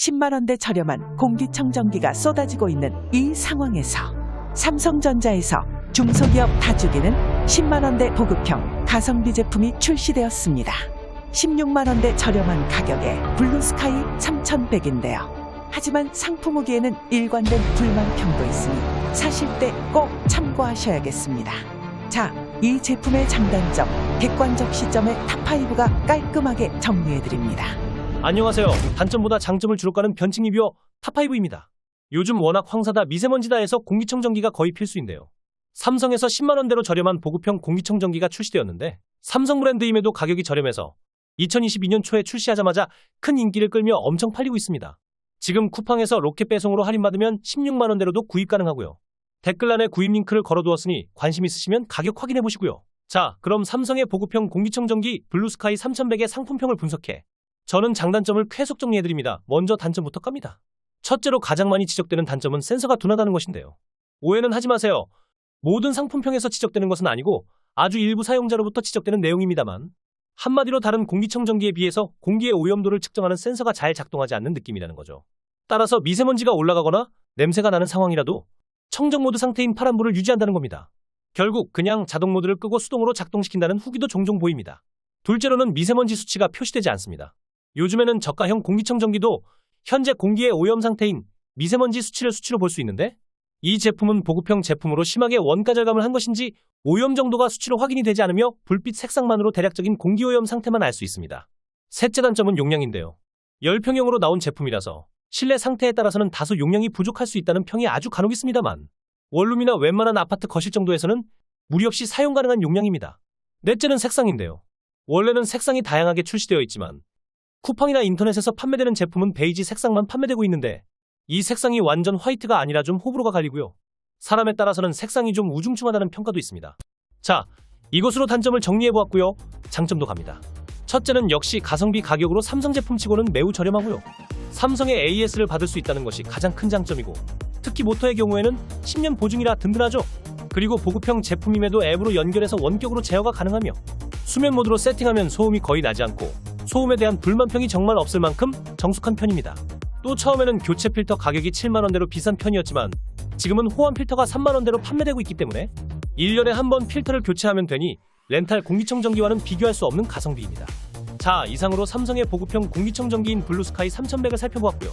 10만 원대 저렴한 공기청정기가 쏟아지고 있는 이 상황에서 삼성전자에서 중소기업 다주기는 10만 원대 보급형 가성비 제품이 출시되었습니다. 16만 원대 저렴한 가격에 블루스카이 3100인데요. 하지만 상품 후기에는 일관된 불만평도 있으니 사실 때 꼭 참고하셔야겠습니다. 자, 이 제품의 장단점, 객관적 시점의 탑5가 깔끔하게 정리해드립니다. 안녕하세요. 단점보다 장점을 주로 까는 변칙 리뷰어 탑5입니다. 요즘 워낙 황사다 미세먼지다 해서 공기청정기가 거의 필수인데요. 삼성에서 10만원대로 저렴한 보급형 공기청정기가 출시되었는데 삼성 브랜드임에도 가격이 저렴해서 2022년 초에 출시하자마자 큰 인기를 끌며 엄청 팔리고 있습니다. 지금 쿠팡에서 로켓 배송으로 할인받으면 16만원대로도 구입 가능하고요. 댓글란에 구입 링크를 걸어두었으니 관심 있으시면 가격 확인해 보시고요. 자, 그럼 삼성의 보급형 공기청정기 블루스카이 3100의 상품평을 분석해 저는 장단점을 쾌속 정리해드립니다. 먼저 단점부터 깝니다. 첫째로 가장 많이 지적되는 단점은 센서가 둔하다는 것인데요. 오해는 하지 마세요. 모든 상품평에서 지적되는 것은 아니고 아주 일부 사용자로부터 지적되는 내용입니다만 한마디로 다른 공기청정기에 비해서 공기의 오염도를 측정하는 센서가 잘 작동하지 않는 느낌이라는 거죠. 따라서 미세먼지가 올라가거나 냄새가 나는 상황이라도 청정 모드 상태인 파란 불을 유지한다는 겁니다. 결국 그냥 자동 모드를 끄고 수동으로 작동시킨다는 후기도 종종 보입니다. 둘째로는 미세먼지 수치가 표시되지 않습니다. 요즘에는 저가형 공기청정기도 현재 공기의 오염 상태인 미세먼지 수치를 수치로 볼 수 있는데 이 제품은 보급형 제품으로 심하게 원가 절감을 한 것인지 오염 정도가 수치로 확인이 되지 않으며 불빛 색상만으로 대략적인 공기 오염 상태만 알 수 있습니다. 셋째 단점은 용량인데요. 열평형으로 나온 제품이라서 실내 상태에 따라서는 다소 용량이 부족할 수 있다는 평이 아주 간혹 있습니다만 원룸이나 웬만한 아파트 거실 정도에서는 무리 없이 사용 가능한 용량입니다. 넷째는 색상인데요. 원래는 색상이 다양하게 출시되어 있지만 쿠팡이나 인터넷에서 판매되는 제품은 베이지 색상만 판매되고 있는데 이 색상이 완전 화이트가 아니라 좀 호불호가 갈리고요. 사람에 따라서는 색상이 좀 우중충하다는 평가도 있습니다. 자, 이것으로 단점을 정리해보았고요. 장점도 갑니다. 첫째는 역시 가성비 가격으로 삼성 제품치고는 매우 저렴하고요. 삼성의 AS를 받을 수 있다는 것이 가장 큰 장점이고 특히 모터의 경우에는 10년 보증이라 든든하죠. 그리고 보급형 제품임에도 앱으로 연결해서 원격으로 제어가 가능하며 수면 모드로 세팅하면 소음이 거의 나지 않고 소음에 대한 불만평이 정말 없을 만큼 정숙한 편입니다. 또 처음에는 교체 필터 가격이 7만원대로 비싼 편이었지만 지금은 호환 필터가 3만원대로 판매되고 있기 때문에 1년에 한 번 필터를 교체하면 되니 렌탈 공기청정기와는 비교할 수 없는 가성비입니다. 자, 이상으로 삼성의 보급형 공기청정기인 블루스카이 3100을 살펴보았고요.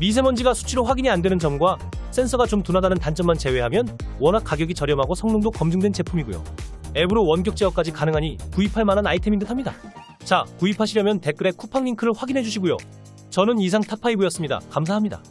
미세먼지가 수치로 확인이 안 되는 점과 센서가 좀 둔하다는 단점만 제외하면 워낙 가격이 저렴하고 성능도 검증된 제품이고요. 앱으로 원격 제어까지 가능하니 구입할 만한 아이템인 듯합니다. 자, 구입하시려면 댓글에 쿠팡 링크를 확인해 주시고요. 저는 이상 탑5였습니다. 감사합니다.